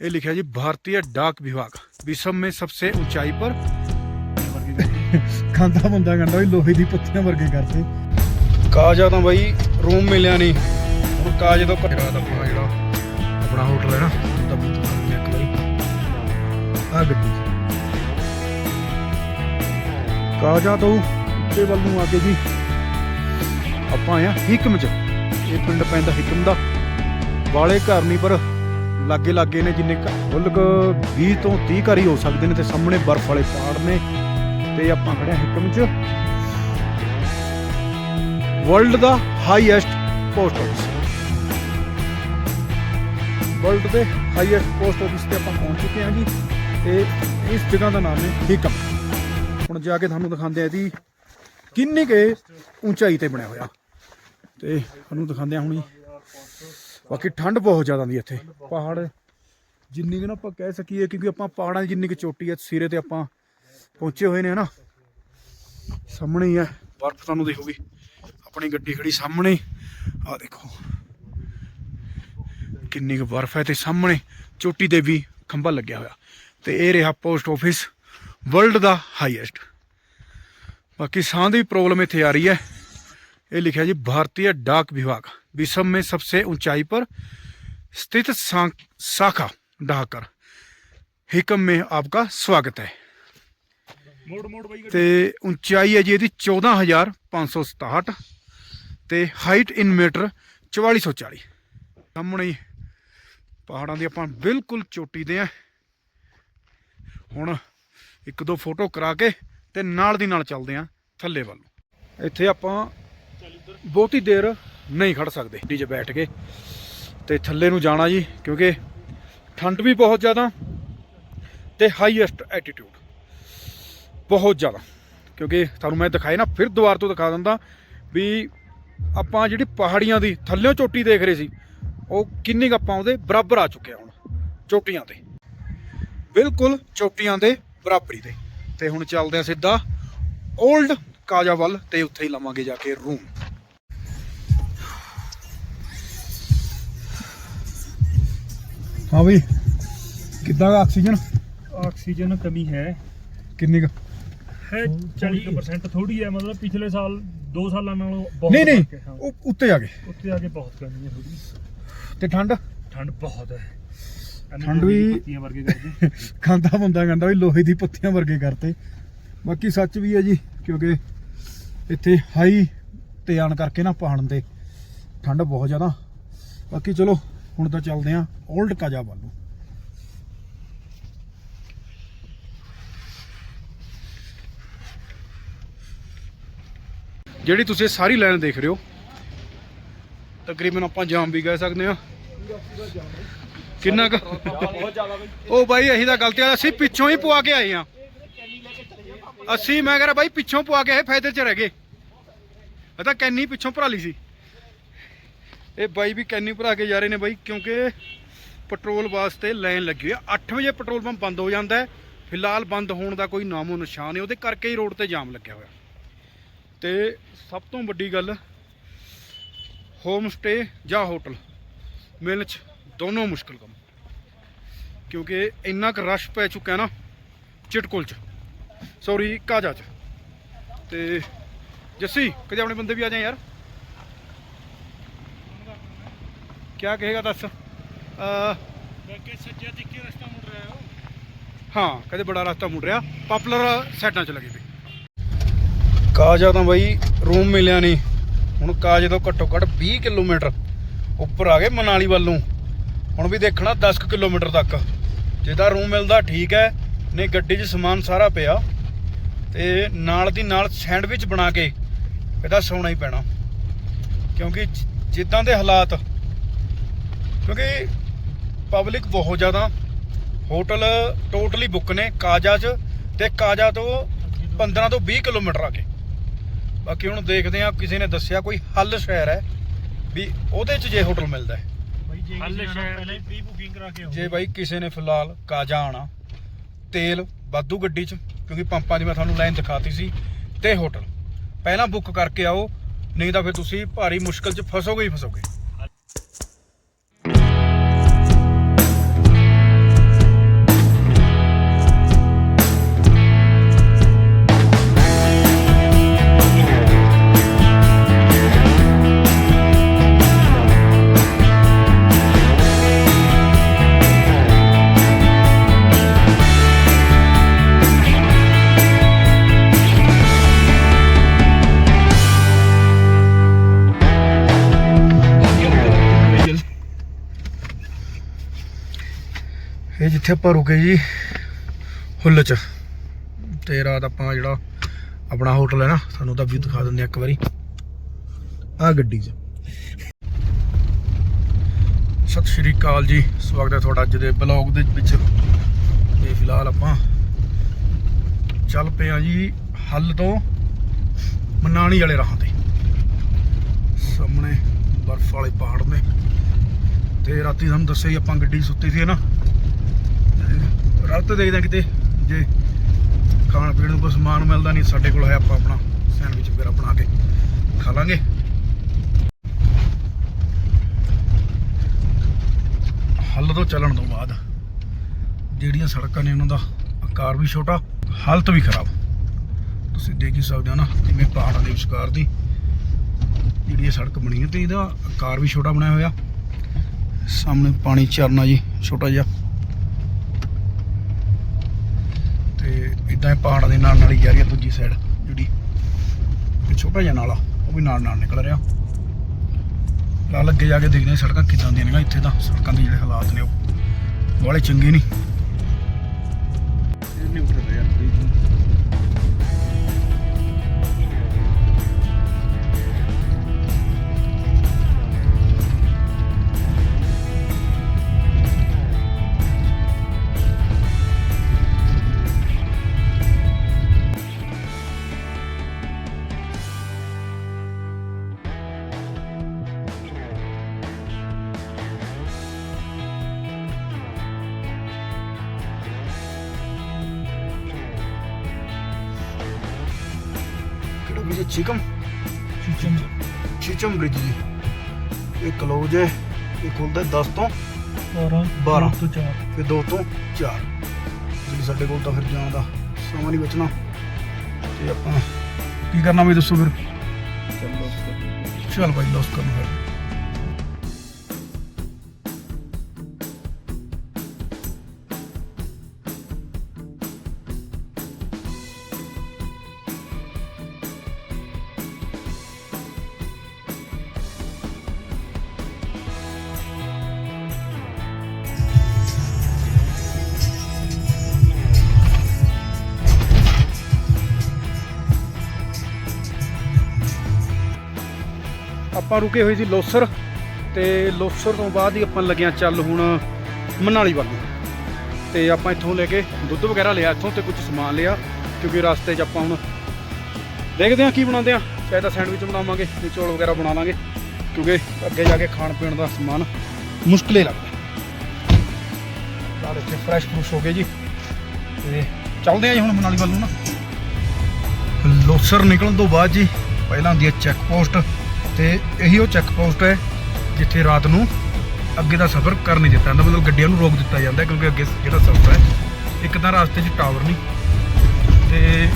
ये लिखा है जी भारतीय डाक विभाग विश्व में सबसे ऊंचाई पर ਖਾਂਦਾ ਬੰਦਾ ਕਹਿੰਦਾ ਵੀ ਲੋਹੇ ਦੀ ਪੱਤੀਆਂ ਵਰਗੇ ਕਰਦੇ ਕਾਜਾ ਤਾਂ ਬਾਈ ਰੂਮ ਮਿਲਿਆ ਨਹੀਂ ਹੁਣ ਕਾਜ ਤੋਂ ਘਟਾ ਦਾ ਆਪਣਾ ਜਿਹੜਾ ਆਪਣਾ ਹੋਟਲ ਹੈ ਨਾ ਉਹਦਾ ਵੀ ਤੁਹਾਨੂੰ ਇੱਕ ਵਾਰੀ ਆ ਗੱਡੀ ਕਾਜਾ ਤੋਂ ਉੱਤੇ ਵੱਲ ਨੂੰ ਆ ਕੇ ਜੀ ਆਪਾਂ ਆਇਆ ਹਿਕਮ ਚ ਇਹ ਪਿੰਡ ਪੈਂਦਾ ਹਿਕਮ ਦਾ ਵਾਲੇ ਘਰ ਨਹੀਂ ਪਰ ਲਾਗੇ ਲਾਗੇ ਨੇ ਜਿੰਨੇ ਫੁੱਲ 20 ਤੋਂ 30 ਘਰ ਹੀ ਹੋ ਸਕਦੇ ਨੇ ਤੇ ਸਾਹਮਣੇ ਬਰਫ਼ ਵਾਲੇ ਪਹਾੜ ਨੇ ਤੇ ਆਪਾਂ ਖੜੇ ਹਿਕਮ ਚ। ਵਰਲਡ ਦਾ ਹਾਈਐਸਟ ਪੋਸਟ ਆਫਿਸ ਵਰਲਡ ਦੇ ਹਾਈਐਸਟ ਪੋਸਟ ਆਫਿਸ ਤੇ ਆਪਾਂ ਪਹੁੰਚ ਚੁੱਕੇ ਹਾਂ ਜੀ ਤੇ ਇਸ ਜਗ੍ਹਾ ਦਾ ਨਾਮ ਹੈ ਹਿਕਮ। ਹੁਣ ਜਾ ਕੇ ਤੁਹਾਨੂੰ ਦਿਖਾਉਂਦੇ ਆ ਇਹਦੀ ਕਿੰਨੀ ਕੁ ਉਚਾਈ ਤੇ ਬਣਿਆ ਹੋਇਆ। ਤੇ ਤੁਹਾਨੂੰ ਦਿਖਾਉਂਦੇ ਆ ਹੁਣ। ਜੀ ਬਾਕੀ ਠੰਡ ਬਹੁਤ ਜ਼ਿਆਦਾ ਦੀ ਇੱਥੇ। ਪਹਾੜ ਜਿੰਨੀ ਕਿ ਨਾ ਆਪਾਂ ਕਹਿ ਸਕੀਏ, ਕਿਉਂਕਿ ਆਪਾਂ ਪਹਾੜਾਂ ਦੀ ਜਿੰਨੀ ਕਿ ਚੋਟੀ ਹੈ ਸਿਰੇ ਤੇ ਆਪਾਂ ਪਹੁੰਚੇ ਹੋਏ ਨੇ, ਹਨਾ? ਸਾਹਮਣੇ ਹੀ ਹੈ ਬਰਫ਼ ਤੁਹਾਨੂੰ ਦਿਖੂਗੀ। ਆਪਣੀ ਗੱਡੀ ਖੜੀ ਸਾਹਮਣੇ। ਆ ਦੇਖੋ। ਕਿੰਨੀ ਕੁ ਬਰਫ਼ ਹੈ ਤੇ ਸਾਹਮਣੇ ਚੋਟੀ ਤੇ ਵੀ ਖੰਭਾ ਲੱਗਿਆ ਹੋਇਆ। ਤੇ ਇਹ ਰਿਹਾ ਪੋਸਟ ਆਫਿਸ, ਵਰਲਡ ਦਾ ਹਾਈਐਸਟ ਬਾਕੀ ਸਾਹ ਦੀ ਪ੍ਰੋਬਲਮ ਇੱਥੇ ਆ ਰਹੀ ਹੈ। ये लिखा है जी भारतीय डाक विभाग विश्व में सबसे ऊंचाई पर स्थित सा- शाखा डाकर हिकम में आपका स्वागत है ਮੋੜ ਮੋੜ ਬਾਈ ਤੇ ਉਚਾਈ ਹੈ ਜੀ ਇਹਦੀ 14567 ਤੇ ਹਾਈਟ ਇਨ ਮੀਟਰ 4440 ਸਾਹਮਣੇ ਹੀ ਪਹਾੜਾਂ ਦੀ ਆਪਾਂ ਬਿਲਕੁਲ ਚੋਟੀ ਤੇ ਆ ਹੁਣ ਇੱਕ ਦੋ ਫੋਟੋ ਕਰਾ ਕੇ ਤੇ ਨਾਲ ਦੀ ਨਾਲ ਚੱਲਦੇ ਆ ਥੱਲੇ ਵੱਲ ਨੂੰ। ਇੱਥੇ ਆਪਾਂ ਬਹੁਤੀ ਦੇਰ ਨਹੀਂ ਖੜ ਸਕਦੇ ਗੱਡੀ 'ਚ ਬੈਠ ਕੇ। ਤੇ ਥੱਲੇ ਨੂੰ ਜਾਣਾ ਜੀ, ਕਿਉਂਕਿ ਠੰਡ ਵੀ ਬਹੁਤ ਜ਼ਿਆਦਾ ਤੇ ਹਾਈਐਸਟ ਐਟੀਟਿਊਡ ਬਹੁਤ ਜ਼ਿਆਦਾ। ਕਿਉਂਕਿ ਤੁਹਾਨੂੰ ਮੈਂ ਦਿਖਾਏ ਨਾ, ਫਿਰ ਦੁਬਾਰਾ ਤੋਂ ਦਿਖਾ ਦਿੰਦਾ ਵੀ ਆਪਾਂ ਜਿਹੜੀ ਪਹਾੜੀਆਂ ਦੀ ਥੱਲਿਓਂ ਚੋਟੀ ਦੇਖ ਰਹੇ ਸੀ, ਉਹ ਕਿੰਨੀ ਕੁ ਆਪਾਂ ਉਹਦੇ ਬਰਾਬਰ ਆ ਚੁੱਕੇ ਆ ਹੁਣ, ਚੋਟੀਆਂ ਤੇ। ਬਿਲਕੁਲ ਚੋਟੀਆਂ ਦੇ ਬਰਾਬਰੀ ਤੇ। ਤੇ ਹੁਣ ਚੱਲਦੇ ਆ ਸਿੱਧਾ 올ਡ ਕਾਜਾ ਵੱਲ ਤੇ ਉੱਥੇ ਹੀ ਲਵਾਂਗੇ ਜਾ ਕੇ ਰੂਮ ਹਾਂ ਬਈ ਕਿੱਦਾਂ ਦਾ ਆਕਸੀਜਨ? ਆਕਸੀਜਨ ਕਮੀ ਹੈ। ਕਿੰਨੀ ਕੁ? ਹੈ 40% ਥੋੜੀ ਹੈ ਮਤਲਬ ਪਿਛਲੇ ਸਾਲ 2 ਸਾਲਾਂ ਨਾਲੋਂ ਬਹੁਤ ਨਹੀਂ ਨਹੀਂ ਉਹ ਉੱਤੇ ਆ ਗਏ। ਉੱਤੇ ਆ ਕੇ ਬਹੁਤ ਕਮੀ ਹੈ ਥੋੜੀ ਤੇ ਠੰਡ? ਠੰਡ ਬਹੁਤ ਹੈ। ਠੰਡ ਵੀ- ਪੱਤੀਆਂ ਵਰਗੇ ਕਰਦੇ। ਖਾਂਦਾ ਬੰਦਾ ਕਹਿੰਦਾ ਵੀ ਲੋਹੇ ਦੀ ਪੱਤੀਆਂ ਵਰਗੇ ਕਰਤੇ। ਬਾਕੀ ਸੱਚ ਵੀ ਹੈ ਜੀ ਕਿਉਂਕਿ ਇੱਥੇ ਹਾਈ ਤੇ ਆਣ ਕਰਕੇ ਨਾ ਪਹਾੜਨ ਤੇ ਠੰਡ ਬਹੁਤ ਜ਼ਿਆਦਾ। ਬਾਕੀ ਚਲੋ ਹੁਣ ਤਾਂ ਚੱਲਦੇ ਆਂ 올ਡ ਕਾਜਾ ਵੱਲ ਨੂੰ। ਜਿਹੜੀ ਤੁਸੀਂ ਸਾਰੀ ਲਾਈਨ ਦੇਖ ਰਹੇ ਹੋ, ਤਕਰੀਬਨ ਆਪਾਂ ਜਾਮ ਵੀ ਕਹਿ ਸਕਦੇ ਆ। ਕਿੰਨਾ ਕੁ ਉਹ ਬਾਈ, ਅਸੀਂ ਤਾਂ ਗਲਤੀ ਆ ਅਸੀਂ ਪਿੱਛੋਂ ਹੀ ਪਵਾ ਕੇ ਆਏ ਆ। ਅਸੀਂ ਮੈਂ ਕਹਿੰਦਾ ਬਾਈ, ਪਿੱਛੋਂ ਪਵਾ ਕੇ ਆਏ, ਫਾਇਦੇ 'ਚ ਰਹਿ ਗਏ। ਇਹ ਤਾਂ ਕੈਨੀ ਪਿੱਛੋਂ ਭਰਾ ਲਈ ਸੀ। ਇਹ ਬਾਈ ਵੀ ਕੈਨੀ ਭਰਾ ਕੇ ਜਾ ਰਹੇ ਨੇ ਬਾਈ, ਕਿਉਂਕਿ ਪੈਟਰੋਲ ਵਾਸਤੇ ਲਾਈਨ ਲੱਗੀ ਹੋਈ ਆ। 8 ਵਜੇ ਪੈਟਰੋਲ ਪੰਪ ਬੰਦ ਹੋ ਜਾਂਦਾ ਫਿਲਹਾਲ ਬੰਦ ਹੋਣ ਦਾ ਕੋਈ ਨਾਮੋ ਨਿਸ਼ਾਨ ਨਹੀਂ। ਉਹਦੇ ਕਰਕੇ ਹੀ ਰੋਡ ਤੇ ਜਾਮ ਲੱਗਿਆ ਹੋਇਆ। ਤੇ ਸਭ ਤੋਂ ਵੱਡੀ ਗੱਲ ਹੋਮ ਸਟੇ ਜਾਂ ਹੋਟਲ ਮਿਲਣ ਚ ਦੋਨੋਂ ਮੁਸ਼ਕਲ ਕੰਮ। ਕਿਉਂਕਿ ਇੰਨਾ ਕੁ ਰਸ਼ ਪੈ ਚੁੱਕਾ ਨਾ, ਚਿਟਕੁਲ ਚ। ਸੌਰੀ ਕਾਜਾ ਚ। ਤੇ ਜੱਸੀ ਕਦੇ ਆਪਣੇ ਬੰਦੇ ਵੀ ਆ ਜਾਏ ਯਾਰ? ਕਿਆ ਕਹੇਗਾ ਦੱਸ ਅਹ, बाकी सज्जा दिक्के रास्ता मुड़ रहा है ਹਾਂ ਕਦੇ ਬੜਾ ਰਸਤਾ ਮੁੜ ਰਿਹਾ ਪਪੂਲਰ ਸਾਈਡਾਂ 'ਚ ਲੱਗੇ ਪਏ ਕਾਜਾ ਤਾਂ ਬਾਈ ਰੂਮ ਮਿਲਿਆ ਨਹੀਂ ਹੁਣ ਕਾਜ ਤੋਂ ਘੱਟੋ ਘੱਟ 20 ਕਿਲੋਮੀਟਰ ਉੱਪਰ ਆ ਗਏ ਮਨਾਲੀ ਵੱਲ ਨੂੰ ਹੁਣ ਵੀ ਦੇਖਣਾ 10 ਕੁ ਕਿਲੋਮੀਟਰ ਤੱਕ ਜੇ ਤਾਂ ਰੂਮ ਮਿਲਦਾ ਠੀਕ ਹੈ ਨਹੀਂ ਗੱਡੀ 'ਚ ਸਮਾਨ ਸਾਰਾ ਪਿਆ ਤੇ ਨਾਲ ਦੀ ਨਾਲ ਸੈਂਡਵਿਚ ਬਣਾ ਕੇ ਇਹਦਾ ਸੌਣਾ ਹੀ ਪੈਣਾ ਕਿਉਂਕਿ ਜ- ਜਿੱਦਾਂ ਦੇ ਹਾਲਾਤ ਕਿਉਂਕਿ ਪਬਲਿਕ ਬਹੁਤ ਜ਼ਿਆਦਾ। ਹੋਟਲ ਟੋਟਲੀ ਬੁੱਕ ਨੇ ਕਾਜਾ 'ਚ ਤੇ ਕਾਜਾ ਤੋਂ 15 ਤੋਂ 20 ਕਿਲੋਮੀਟਰ ਆ ਕੇ ਬਾਕੀ ਹੁਣ ਦੇਖਦੇ ਆ ਕਿਸੇ ਨੇ ਦੱਸਿਆ ਕੋਈ ਹੱਲ ਸ਼ਹਿਰ ਹੈ ਵੀ ਉਹਦੇ 'ਚ ਜੇ ਹੋਟਲ ਮਿਲਦਾ ਹੈ। ਜੇ ਬਾਈ ਕਿਸੇ ਨੇ ਫਿਲਹਾਲ ਕਾਜਾ ਆਣਾ ਤੇਲ ਵਾਧੂ ਗੱਡੀ 'ਚ ਕਿਉਂਕਿ ਪੰਪਾਂ ਦੀ ਮੈਂ ਤੁਹਾਨੂੰ ਲਾਈਨ ਦਿਖਾਤੀ ਸੀ ਤੇ ਹੋਟਲ ਪਹਿਲਾਂ ਬੁੱਕ ਕਰਕੇ ਆਓ ਨਹੀਂ ਤਾਂ ਫਿਰ ਤੁਸੀਂ ਭਾਰੀ ਮੁਸ਼ਕਲ 'ਚ ਫਸੋਗੇ ਹੀ ਫਸੋਗੇ। ਜਿੱਥੇ ਆਪਾਂ ਰੁਕੇ ਜੀ ਹੁੱਲ ਚ ਤੇ ਰਾਤ ਆਪਾਂ ਜਿਹੜਾ ਆਪਣਾ ਹੋਟਲ ਹੈ ਨਾ, ਤੁਹਾਨੂੰ ਤਾਂ ਵੀ ਦਿਖਾ ਦਿੰਦੇ ਆ ਇੱਕ ਵਾਰੀ। ਆ ਗੱਡੀ 'ਚ। ਸਤਿ ਸ਼੍ਰੀ ਅਕਾਲ ਜੀ, ਸਵਾਗਤ ਹੈ ਤੁਹਾਡਾ ਅੱਜ ਦੇ ਬਲੌਗ ਦੇ ਵਿੱਚ। ਤੇ ਫਿਲਹਾਲ ਆਪਾਂ ਚੱਲ ਪਏ ਆ ਜੀ ਹੱਲ ਤੋਂ ਮਨਾਣੀ ਵਾਲੇ ਰਾਹ ਤੇ। ਸਾਹਮਣੇ ਬਰਫ਼ ਵਾਲੇ ਪਹਾੜ ਨੇ। ਤੇ ਰਾਤੀ ਤੁਹਾਨੂੰ ਦੱਸਿਆ ਹੀ ਆਪਾਂ ਗੱਡੀ ਸੁੱਤੀ ਸੁੱਤੇ ਸੀ ਨਾ। ਤੇ ਰਾਤ ਦੇਖਦਾ ਕਿਤੇ। ਜੇ ਖਾਣ ਪੀਣ ਨੂੰ ਕੋਈ ਸਮਾਨ ਮਿਲਦਾ ਨਹੀਂ, ਸਾਡੇ ਕੋਲ ਹੈ ਆਪਾਂ ਆਪਣਾ ਸੈਂਡਵਿਚ ਵਗੈਰਾ ਬਣਾ ਕੇ ਖਾ ਲਾਂਗੇ। ਹੱਲ ਤੋਂ ਚੱਲਣ ਤੋਂ ਬਾਅਦ ਜਿਹੜੀਆਂ ਸੜਕਾਂ ਨੇ ਉਹਨਾਂ ਦਾ ਆਕਾਰ ਵੀ ਛੋਟਾ, ਹਾਲਤ ਵੀ ਖਰਾਬ। ਤੁਸੀਂ ਦੇਖ ਹੀ ਸਕਦੇ ਹੋ ਨਾ ਜਿਵੇਂ ਪਹਾੜਾਂ ਦੇ ਵਿਚਕਾਰ ਦੀ ਜਿਹੜੀ ਇਹ ਸੜਕ ਬਣੀ ਹੈ ਤੇ ਇਹਦਾ ਆਕਾਰ ਵੀ ਛੋਟਾ ਬਣਾਇਆ ਹੋਇਆ। ਸਾਹਮਣੇ ਪਾਣੀ ਚਰਨਾ ਜੀ, ਛੋਟਾ ਜਿਹਾ ਤੇ ਇਦਾਂ ਪਹਾੜਾਂ ਦੇ ਨਾਲ ਨਾਲ ਹੀ ਜਾ ਰਹੀ ਹੈ ਦੂਜੀ ਸਾਈਡ ਜਿਹੜੀ ਇੱਕ ਛੋਟਾ ਜਿਹਾ ਨਾਲਾ, ਉਹ ਵੀ ਨਾਲ ਨਾਲ ਨਿਕਲ ਰਿਹਾ। ਨਾਲ ਅੱਗੇ ਜਾ ਕੇ ਦੇਖਦੇ ਹਾਂ ਸੜਕਾਂ ਕਿੱਦਾਂ ਦੀਆਂ ਨੇ ਇੱਥੇ ਤਾਂ ਸੜਕਾਂ ਦੇ ਜਿਹੜੇ ਹਾਲਾਤ ਨੇ ਉਹ, ਵਾਲੇ ਚੰਗੇ ਨਹੀਂ। ਨਹੀਂ ਉੱਠ ਚਿਕਮ ਚੀਚਮ ਚਿਚਮ ਬ੍ਰਿਜ ਜੀ। ਇਹ ਕਲੋਜ ਹੈ ਇਹ ਖੁੱਲਦਾ 10 ਤੋਂ 12 ਬਾਰਾਂ। ਤੋਂ 4 ਫਿਰ 2 ਤੋਂ 4 ਜੀ ਸਾਡੇ ਕੋਲ ਤਾਂ ਫਿਰ ਜਾਣ ਦਾ ਸਮਾਂ ਨਹੀਂ ਬਚਣਾ। ਤੇ ਆਪਾਂ ਕੀ ਕਰਨਾ ਵੀ ਦੱਸੋ ਫਿਰ? ਚੱਲ। ਭਾਈ ਲੋਸ ਕਰਨ ਆਪਾਂ ਰੁਕੇ ਹੋਏ ਸੀ ਲੋਸਰ ਤੇ ਲੋਸਰ ਤੋਂ ਬਾਅਦ ਹੀ ਆਪਾਂ ਲੱਗਿਆ ਚੱਲ ਹੁਣ ਮਨਾਲੀ ਵੱਲ ਨੂੰ। ਤੇ ਆਪਾਂ ਇੱਥੋਂ ਲੈ ਕੇ ਦੁੱਧ ਵਗੈਰਾ ਲਿਆ, ਇੱਥੋਂ ਤੇ ਕੁਝ ਸਮਾਨ ਲਿਆ, ਕਿਉਂਕਿ ਰਸਤੇ 'ਚ ਆਪਾਂ ਹੁਣ ਦੇਖਦੇ ਹਾਂ ਕੀ ਬਣਾਉਂਦੇ ਆ ਚਾਹੇ ਤਾਂ ਸੈਂਡਵਿਚ ਬਣਾਵਾਂਗੇ ਤੇ ਚੌਲ ਵਗੈਰਾ ਬਣਾ ਲਾਂਗੇ, ਕਿਉਂਕਿ ਅੱਗੇ ਜਾ ਕੇ ਖਾਣ ਪੀਣ ਦਾ ਸਮਾਨ ਮੁਸ਼ਕਲੇ ਲੱਗਦਾ। ਨਾਲ ਇੱਥੇ ਫਰੈਸ਼ ਫਰੂਸ਼ ਹੋ ਗਏ ਜੀ। ਤੇ ਚੱਲਦੇ ਆ ਜੀ ਹੁਣ ਮਨਾਲੀ ਵੱਲ ਨੂੰ ਨਾ। ਲੋਸਰ ਨਿਕਲਣ ਤੋਂ ਬਾਅਦ ਜੀ, ਪਹਿਲਾਂ ਹੁੰਦੀ ਹੈ ਚੈੱਕ ਪੋਸਟ ਤੇ ਇਹੀ ਉਹ ਚੈੱਕ ਪੋਸਟ ਹੈ ਜਿੱਥੇ ਰਾਤ ਨੂੰ ਅੱਗੇ ਦਾ ਸਫ਼ਰ ਕਰ ਨਹੀਂ ਦਿੱਤਾ। ਜਾਂਦਾ ਮਤਲਬ ਗੱਡੀਆਂ ਨੂੰ ਰੋਕ ਦਿੱਤਾ ਜਾਂਦਾ ਕਿਉਂਕਿ ਅੱਗੇ ਜਿਹੜਾ ਸਫ਼ਰ ਹੈ, ਇੱਕ ਤਾਂ ਰਸਤੇ 'ਚ ਟਾਵਰ ਨਹੀਂ ਤੇ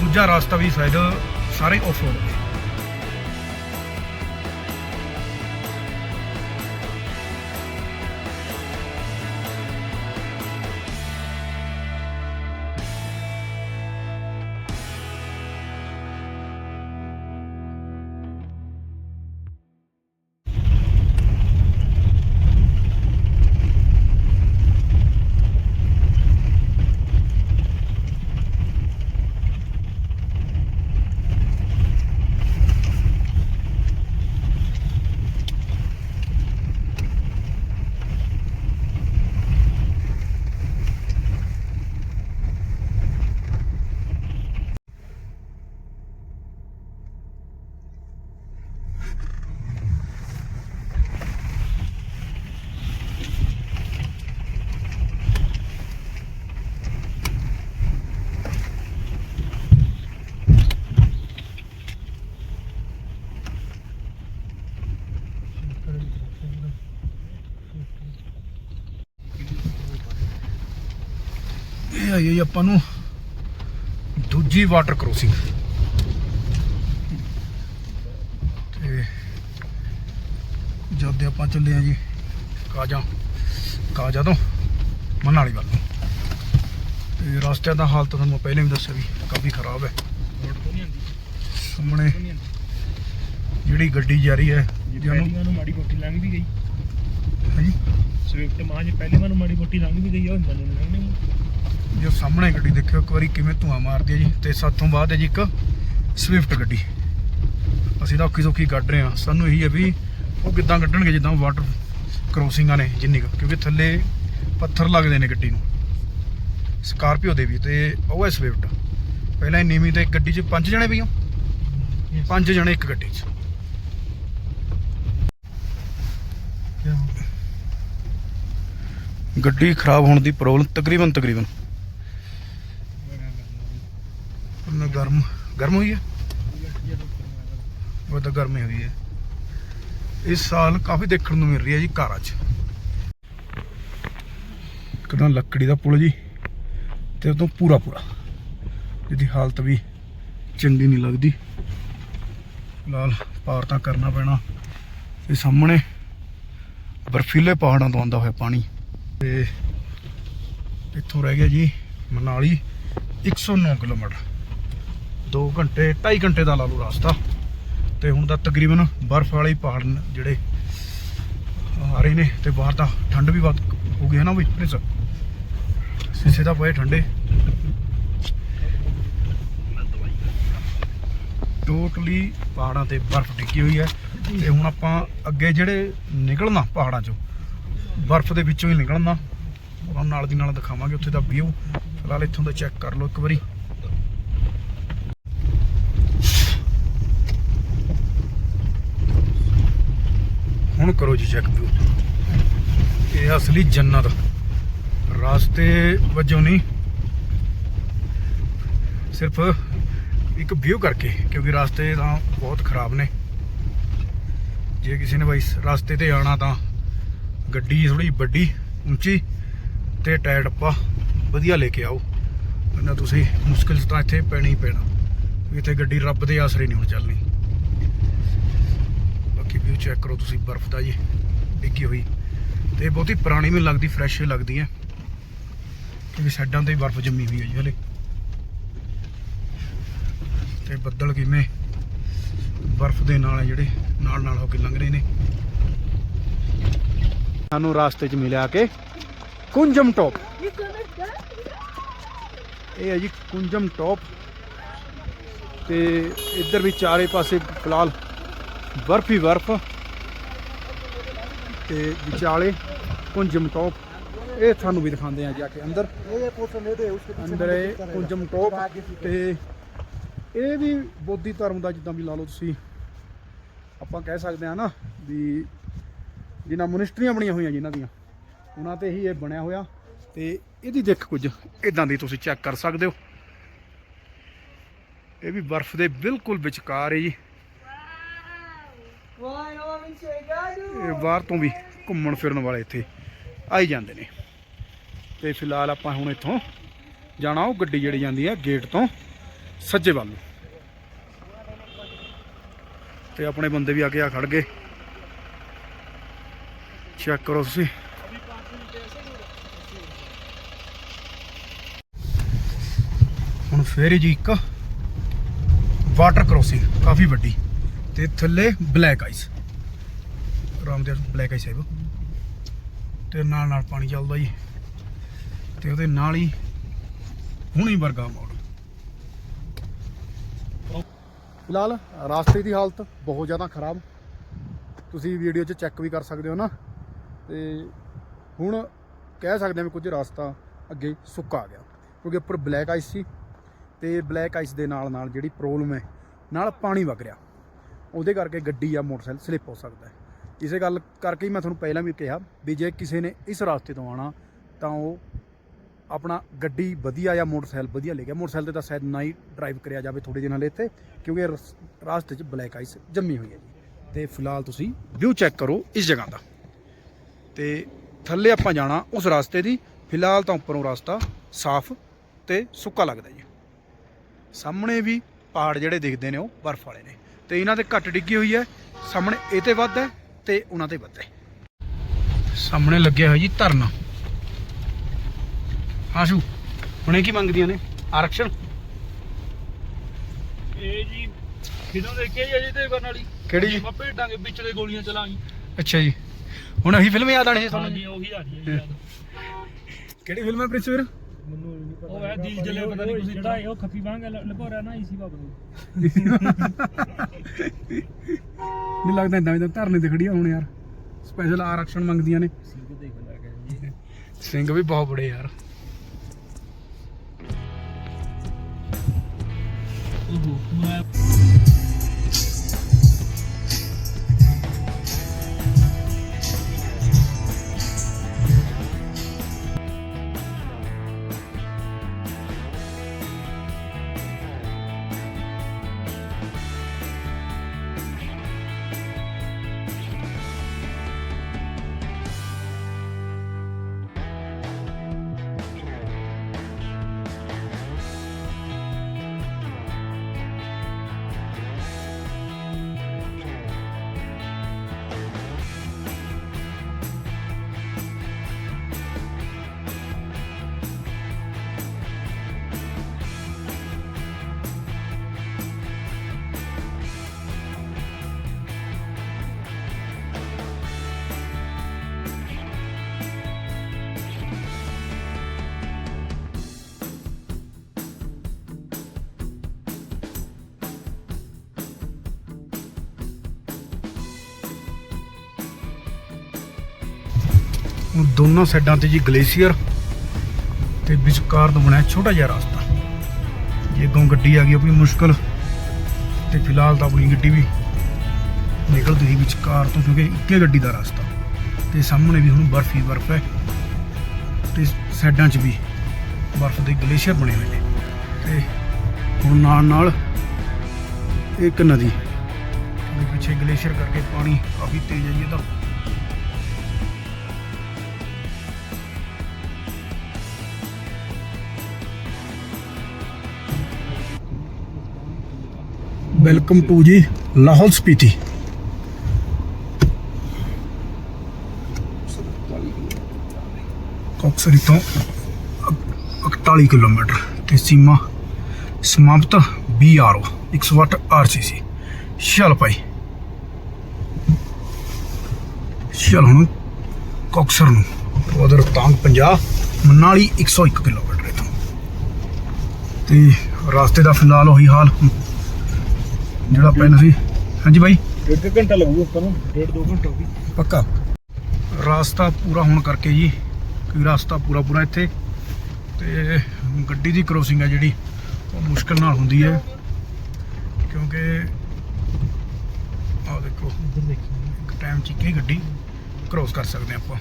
ਦੂਜਾ ਰਸਤਾ ਵੀ ਸ਼ਾਇਦ ਸਾਰੇ ਆਫ ਰੋਡ ਨੇ ਇਹ ਆਈ ਹੈ ਜੀ ਆਪਾਂ ਨੂੰ ਦੂਜੀ ਵਾਟਰ ਕ੍ਰੋਸਿੰਗ ਤੇ ਜਦ ਦੇ ਆਪਾਂ ਚੱਲੇ ਆ ਜੀ ਕਾਜਾ ਕਾਜਾ ਤੋਂ ਮਨਾਲੀ ਵੱਲ ਨੂੰ। ਤੇ ਰਸਤੇ ਦਾ ਹਾਲਤ ਤੁਹਾਨੂੰ ਪਹਿਲਾਂ ਵੀ ਦੱਸਿਆ ਵੀ ਕਾਫੀ ਖਰਾਬ ਹੈ। ਸਾਹਮਣੇ ਜਿਹੜੀ ਗੱਡੀ ਜਾ ਰਹੀ ਹੈ ਜਿਹਨੂੰ ਮਾੜੀ ਮੋਟੀ ਲੰਘ ਵੀ ਗਈ। ਹਾਂਜੀ। ਸਵਿਫਟ ਮਾਂ ਜੇ ਪਹਿਲੇ ਮੈਨੂੰ ਮਾੜੀ ਮੋਟੀ ਲੰਘ ਵੀ ਗਈ ਆ ਹੁੰਦਾ ਨਹੀਂ ਨਹੀਂ। ਜੋ ਸਾਹਮਣੇ ਗੱਡੀ ਦੇਖਿਓ ਇੱਕ ਵਾਰੀ ਕਿਵੇਂ ਧੂਆਂ ਮਾਰਦੀ ਹੈ ਜੀ। ਤੇ ਸਾਥੋਂ ਬਾਅਦ ਹੈ ਜੀ ਇੱਕ ਸਵਿਫਟ ਗੱਡੀ। ਅਸੀਂ ਤਾਂ ਔਖੀ ਸੌਖੀ ਕੱਢ ਰਹੇ ਹਾਂ। ਸਾਨੂੰ ਇਹੀ ਹੈ ਵੀ ਉਹ ਕਿੱਦਾਂ ਕੱਢਣਗੇ ਜਿੱਦਾਂ ਵਾਟਰ ਕ੍ਰੋਸਿੰਗਾਂ ਨੇ ਜਿੰਨੀ ਕੁ ਕਿਉਂਕਿ ਥੱਲੇ ਪੱਥਰ ਲੱਗਦੇ ਨੇ ਗੱਡੀ ਨੂੰ। ਸਕਾਰਪੀਓ ਦੇ ਵੀ ਤੇ ਉਹ ਹੈ ਸਵਿਫਟ ਪਹਿਲਾਂ ਨੀਵੀਂ ਤੇ ਇੱਕ ਗੱਡੀ 'ਚ ਪੰਜ ਜਣੇ ਵੀ ਹੋ? ਪੰਜ ਜਣੇ ਇੱਕ ਗੱਡੀ 'ਚ। ਗੱਡੀ ਖਰਾਬ ਹੋਣ ਦੀ ਪ੍ਰੋਬਲਮ ਤਕਰੀਬਨ ਤਕਰੀਬਨ ਉਹਨਾਂ ਗਰਮ ਗਰਮ ਹੋਈ ਹੈ? ਉਹ ਤਾਂ ਗਰਮੀ ਹੋਈ ਹੈ। ਇਸ ਸਾਲ ਕਾਫੀ ਦੇਖਣ ਨੂੰ ਮਿਲ ਰਹੀ ਹੈ ਜੀ ਕਾਰਾਂ 'ਚ। ਕਦਾਂ ਲੱਕੜੀ ਦਾ ਪੁਲ ਜੀ, ਤੇ ਉਦੋਂ ਪੂਰਾ ਪੂਰਾ ਜਿਹਦੀ ਹਾਲਤ ਵੀ ਚੰਗੀ ਨਹੀਂ ਲੱਗਦੀ। ਫਿਲਹਾਲ ਪਾਰ ਤਾਂ ਕਰਨਾ ਪੈਣਾ। ਇਹ ਸਾਹਮਣੇ ਬਰਫੀਲੇ ਪਹਾੜਾਂ ਤੋਂ ਆਉਂਦਾ ਹੋਇਆ ਪਾਣੀ। ਤੇ ਇੱਥੋਂ ਰਹਿ ਗਿਆ ਜੀ ਮਨਾਲੀ 109 ਕਿਲੋਮੀਟਰ। 2 ਘੰਟੇ 2.5 ਘੰਟੇ ਦਾ ਲਾ ਲਓ ਰਸਤਾ। ਤੇ ਹੁਣ ਤਾਂ ਤਕਰੀਬਨ ਬਰਫ਼ ਵਾਲੇ ਪਹਾੜ ਜਿਹੜੇ ਆ ਰਹੇ ਨੇ, ਤੇ ਬਾਹਰ ਤਾਂ ਠੰਡ ਵੀ ਬਹੁਤ ਹੋ ਗਈ ਹੈ ਨਾ ਵੀ ਪ੍ਰਿੰਸ ਸਿੱਸੇ ਦਾ ਪਏ ਠੰਡੇ। ਟੋਟਲੀ ਪਹਾੜਾਂ ਤੇ ਬਰਫ਼ ਡਿੱਗੀ ਹੋਈ ਹੈ। ਤੇ ਹੁਣ ਆਪਾਂ ਅੱਗੇ ਜਿਹੜੇ ਨਿਕਲਣਾ ਪਹਾੜਾਂ ਚੋਂ, ਬਰਫ਼ ਦੇ ਵਿੱਚੋਂ ਹੀ ਨਿਕਲਣਾ। ਤੁਹਾਨੂੰ ਨਾਲ ਦੀ ਨਾਲ ਦਿਖਾਵਾਂਗੇ ਉੱਥੇ ਦਾ ਵਿਊ ਫਿਲਹਾਲ ਇੱਥੋਂ ਦਾ ਚੈੱਕ ਕਰ ਲਓ ਇੱਕ ਵਾਰੀ। ਹੁਣ ਕਰੋ ਜੀ ਚੈੱਕ ਵਿਊ ਇਹ ਅਸਲੀ ਜੰਨਤ। ਰਾਸਤੇ ਵਜੋਂ ਨਹੀਂ। ਸਿਰਫ ਇੱਕ ਵਿਊ ਕਰਕੇ, ਕਿਉਂਕਿ ਰਾਸਤੇ ਤਾਂ ਬਹੁਤ ਖਰਾਬ ਨੇ। ਜੇ ਕਿਸੇ ਨੇ ਬਾਈ ਇਸ ਰਸਤੇ ਤੇ ਆਣਾ ਤਾਂ ਗੱਡੀ ਥੋੜੀ ਵੱਡੀ, ਉੱਚੀ ਤੇ ਟਾਇਰ ਡੱਪਾ ਵਧੀਆ ਲੈ ਕੇ ਆਓ। ਨਾ ਤੁਸੀਂ ਮੁਸ਼ਕਿਲ ਤਾਂ ਇੱਥੇ ਪੈਣੀ ਪੈਣਾ। ਇੱਥੇ ਗੱਡੀ ਰੱਬ ਦੇ ਆਸਰੇ ਨਹੀਂ ਹੁਣ ਚੱਲਣੀ। ਬਾਕੀ ਵਿਊ ਚੈੱਕ ਕਰੋ ਤੁਸੀਂ ਬਰਫ਼ ਦਾ ਜੀ, ਡਿੱਗੀ ਹੋਈ। ਤੇ ਬਹੁਤੀ ਪੁਰਾਣੀ ਵੀ ਲੱਗਦੀ ਫਰੈਸ਼ ਲੱਗਦੀ ਹੈ। ਕਿਉਂਕਿ ਸਾਈਡਾਂ ਤੇ ਬਰਫ਼ ਜੰਮੀ ਹੋਈ ਹੈ ਜੀ ਹਲੇ। ਤੇ ਬੱਦਲ ਕਿਵੇਂ ਬਰਫ਼ ਦੇ ਨਾਲ ਜਿਹੜੇ, ਨਾਲ ਨਾਲ ਹੋ ਕੇ ਲੰਘ ਰਹੇ ਨੇ। ਸਾਨੂੰ ਰਾਸਤੇ 'ਚ ਮਿਲਿਆ ਕੇ ਕੁੰਜਮ ਟੌਪ ਇਹ ਹੈ ਜੀ ਕੁੰਜਮ ਟੌਪ ਤੇ ਇੱਧਰ ਵੀ ਚਾਰੇ ਪਾਸੇ ਫਿਲਹਾਲ ਬਰਫ ਹੀ ਬਰਫ। ਤੇ ਵਿਚਾਲੇ ਕੁੰਜਮ ਟੋਪ ਇਹ ਤੁਹਾਨੂੰ ਵੀ ਦਿਖਾਉਂਦੇ ਆ ਜਾ ਕੇ ਅੰਦਰ। ਅੰਦਰ ਇਹ ਕੁੰਜਮ ਟੌਪ ਤੇ ਇਹ ਵੀ ਬੋਧੀ ਧਰਮ ਦਾ ਜਿੱਦਾਂ ਵੀ ਲਾ ਲਓ ਤੁਸੀਂ, ਆਪਾਂ ਕਹਿ ਸਕਦੇ ਆ ਨਾ ਵੀ ਜਿਨ੍ਹਾਂ ਮੋਨਿਸਟਰੀਆਂ ਬਣੀਆਂ ਹੋਈਆਂ ਜਿਨ੍ਹਾਂ ਦੀਆਂ, ਉਹਨਾਂ ਤੇ ਹੀ ਇਹ ਬਣਿਆ ਹੋਇਆ। ਤੇ ਇਹਦੀ ਦੇਖ ਕੁਝ, ਇਦਾਂ ਦੀ ਤੁਸੀਂ ਚੈੱਕ ਕਰ ਸਕਦੇ ਹੋ। ਇਹ ਵੀ ਬਰਫ਼ ਦੇ ਬਿਲਕੁਲ ਵਿਚਕਾਰ ਹੈ ਜੀ। ਇਹ ਬਾਹਰ ਤੋਂ ਵੀ ਘੁੰਮਣ ਫਿਰਨ ਵਾਲੇ ਇੱਥੇ ਆਈ ਜਾਂਦੇ ਨੇ। ਤੇ ਫਿਲਹਾਲ ਆਪਾਂ ਹੁਣ ਇੱਥੋਂ ਜਾਣਾ ਉਹ ਗੱਡੀ ਜਿਹੜੀ ਜਾਂਦੀ ਹੈ ਗੇਟ ਤੋਂ ਸੱਜੇ ਵੱਲ ਤੇ ਆਪਣੇ ਬੰਦੇ ਵੀ ਆ ਕੇ ਆ ਖੜ ਗਏ। ਚੈੱਕ ਕਰੋ ਤੁਸੀਂ। ਹੁਣ ਫੇਰ ਜੀ ਇੱਕ ਵਾਟਰ ਕ੍ਰੋਸਿੰਗ ਕਾਫੀ ਵੱਡੀ। ਤੇ ਥੱਲੇ black ice Ramdev black ice ਹੈ ਉਹ ਤੇ ਨਾਲ ਨਾਲ ਪਾਣੀ ਚੱਲਦਾ ਜੀ। ਤੇ ਉਹਦੇ ਨਾਲ ਹੀ ਹੁਣੀ ਵਰਗਾ ਮੋੜ ਫਿਲਹਾਲ ਰਾਸਤੇ ਦੀ ਹਾਲਤ ਬਹੁਤ ਜ਼ਿਆਦਾ ਖਰਾਬ। ਤੁਸੀਂ ਵੀਡੀਓ 'ਚ ਚੈੱਕ ਵੀ ਕਰ ਸਕਦੇ ਹੋ ਨਾ। ਤੇ ਹੁਣ ਕਹਿ ਸਕਦੇ ਹਾਂ ਵੀ ਕੁਝ ਰਸਤਾ ਅੱਗੇ ਸੁੱਕਾ ਆ ਗਿਆ। ਕਿਉਂਕਿ ਉੱਪਰ ਬਲੈਕ ਆਈਸ ਸੀ। ਤੇ ਬਲੈਕ ਆਈਸ ਦੇ ਨਾਲ ਨਾਲ ਜਿਹੜੀ ਪ੍ਰੋਬਲਮ ਹੈ, ਨਾਲ ਪਾਣੀ ਵਗ ਰਿਹਾ। ਉਹਦੇ ਕਰਕੇ ਗੱਡੀ ਜਾਂ ਮੋਟਰਸਾਈਕਲ ਸਲਿੱਪ ਹੋ ਸਕਦਾ ਹੈ। ਇਸੇ ਗੱਲ ਕਰਕੇ ਹੀ ਮੈਂ ਤੁਹਾਨੂੰ ਪਹਿਲਾਂ ਵੀ ਕਿਹਾ ਵੀ ਜੇ ਕਿਸੇ ਨੇ ਇਸ ਰਸਤੇ ਤੋਂ ਆਣਾ ਤਾਂ ਉਹ ਆਪਣਾ ਗੱਡੀ ਵਧੀਆ ਜਾਂ ਮੋਟਰਸਾਈਕਲ ਵਧੀਆ ਲੈ ਗਿਆ ਮੋਟਰਸਾਈਕਲ ਤੇ ਤਾਂ ਸ਼ਾਇਦ ਨਾ ਹੀ ਡਰਾਈਵ ਕਰਿਆ ਜਾਵੇ ਥੋੜੇ ਦਿਨਾਂ ਲਈ ਇੱਥੇ, ਕਿਉਂਕਿ ਰਸ- ਰਾਸਤੇ 'ਚ ਬਲੈਕ ਆਈਸ ਜੰਮੀ ਹੋਈ ਹੈ ਜੀ। ਤੇ ਫਿਲਹਾਲ ਤੁਸੀਂ ਵਿਊ ਚੈੱਕ ਕਰੋ ਇਸ ਜਗ੍ਹਾ ਦਾ। ਤੇ ਥੱਲੇ ਆਪਾਂ ਜਾਣਾ ਉਸ ਰਸਤੇ ਦੀ। ਫਿਲਹਾਲ ਤਾਂ ਉੱਪਰੋਂ ਰਸਤਾ ਸਾਫ਼ ਤੇ ਸੁੱਕਾ ਲੱਗਦਾ ਜੀ। ਸਾਹਮਣੇ ਵੀ ਪਹਾੜ ਜਿਹੜੇ ਦਿਖਦੇ ਨੇ ਉਹ ਬਰਫ਼ ਵਾਲੇ ਨੇ। ਤੇ ਇਹਨਾਂ ਤੇ ਘੱਟ ਡਿੱਗੀ ਹੋਈ ਹੈ। ਸਾਹਮਣੇ ਇਹ ਤੇ ਵੱਧ ਹੈ ਤੇ ਉਹਨਾਂ ਤੇ ਵੱਧ ਹੈ। ਸਾਹਮਣੇ ਲੱਗਿਆ ਹੋਇਆ ਜੀ ਧਰਨਾ। ਆਸ਼ੂ ਹੁਣੇ ਕੀ ਮੰਗਦੀਆਂ ਨੇ? ਆਰਕਸ਼ਣ ਇਹ ਜੀ ਕਿਦੋਂ ਦੇਖਿਆ ਜੀ ਅਜੇ ਤੇ ਕਰਨ ਵਾਲੀ। ਕਿਹੜੀ ਜੀ? ਆਪਾਂ ਭੇਡਾਂਗੇ ਵਿੱਚ ਦੇ ਗੋਲੀਆਂ ਚਲਾਂਗੇ ਅੱਛਾ ਜੀ। ਹੁਣ ਅਸੀਂ ਫਿਲਮ ਯਾਦ ਆਣੀ ਤੁਹਾਨੂੰ? ਜੀ ਉਹੀ ਆ ਰਹੀ ਹੈ ਕਿਹੜੀ ਫਿਲਮ ਹੈ ਪ੍ਰਿੰਸ ਵੀਰ? ਉਹ ਦਿਲ ਜਲੇ ਪਤਾ ਨਹੀਂ ਕੁਝ ਜਿਹੜਾ ਉਹ ਖੱਫੀ ਵਾਂਗ ਲਪੋਰਾ ਨਾ ਇਸੀ ਬਾਬੂ ਨੂੰ ਨਹੀਂ ਲੱਗਦਾ ਇਦਾਂ ਇਦਾਂ ਧਰਨੇ ਤੇ ਖੜੀਆਂ ਹੁਣ ਯਾਰ। ਸਪੈਸ਼ਲ ਆਰਕਸ਼ਣ ਮੰਗਦੀਆਂ ਨੇ। ਸਿੰਘ ਦੇਖ ਵੀ ਬਹੁਤ ਬੜੇ ਯਾਰ। ਉਹ ਮੈਂ ਦੋਨਾਂ ਸਾਈਡਾਂ ਤੇ ਜੀ ਗਲੇਸ਼ੀਅਰ ਤੇ ਵਿਚਕਾਰ ਤੋਂ ਬਣਿਆ ਛੋਟਾ ਜਿਹਾ ਰਸਤਾ। ਜੇ ਅੱਗੋਂ ਗੱਡੀ ਆ ਗਈ ਆਪਣੀ ਮੁਸ਼ਕਲ ਤੇ ਫਿਲਹਾਲ ਤਾਂ ਆਪਣੀ ਗੱਡੀ ਵੀ ਨਿਕਲਦੀ ਸੀ ਵਿਚਕਾਰ ਤੋਂ ਕਿਉਂਕਿ ਇੱਕੇ ਗੱਡੀ ਦਾ ਰਸਤਾ ਤੇ ਸਾਹਮਣੇ ਵੀ ਹੁਣ ਬਰਫ਼ ਹੀ ਬਰਫ ਹੈ ਤੇ ਸਾਈਡਾਂ 'ਚ ਵੀ ਬਰਫ ਦੇ ਗਲੇਸ਼ੀਅਰ ਬਣੇ ਹੋਏ ਨੇ। ਤੇ ਹੁਣ ਨਾਲ ਨਾਲ ਇੱਕ ਨਦੀ ਉਹਦੇ ਪਿੱਛੇ ਗਲੇਸ਼ੀਅਰ ਕਰਕੇ ਪਾਣੀ ਕਾਫੀ ਤੇਜ਼ ਆਈਏ ਤਾਂ ਵੈਲਕਮ ਟੂ ਜੀ ਲਾਹੌਲ ਸਪੀਤੀ। ਕੋਕਸਰੀ ਤੋਂ 41 ਕਿਲੋਮੀਟਰ ਤੇ ਸੀਮਾ ਸਮਾਪਤ BRO 108 RCC ਚੱਲ ਭਾਈ। ਚੱਲ ਹੁਣ ਕੋਕਸਰ ਨੂੰ, ਉਧਰ ਤਾਂ 50 ਮਨਾਲੀ 101 ਕਿਲੋਮੀਟਰ ਇਥੋਂ। ਤੇ ਰਸਤੇ ਦਾ ਫਿਲਹਾਲ ਉਹੀ ਹਾਲ ਜਿਹੜਾ ਪਹਿਲਾਂ ਸੀ। ਹਾਂਜੀ ਬਾਈ। ਡੇਢ ਘੰਟਾ ਲੱਗੂ ਆਪਾਂ ਨੂੰ। ਡੇਢ ਦੋ ਘੰਟੇ ਵੀ ਪੱਕਾ। ਰਾਸਤਾ ਪੂਰਾ ਹੋਣ ਕਰਕੇ ਜੀ ਕਿ ਰਾਸਤਾ ਪੂਰਾ ਪੂਰਾ ਇੱਥੇ। ਤੇ ਗੱਡੀ ਦੀ ਕ੍ਰੋਸਿੰਗ ਹੈ ਜਿਹੜੀ ਉਹ ਮੁਸ਼ਕਲ ਨਾਲ ਹੁੰਦੀ ਹੈ। ਕਿਉਂਕਿ ਆਹ ਦੇਖੋ ਇੱਕ ਟਾਈਮ 'ਚ ਇੱਕ ਹੀ ਗੱਡੀ ਕ੍ਰੋਸ ਕਰ ਸਕਦੇ ਆਪਾਂ।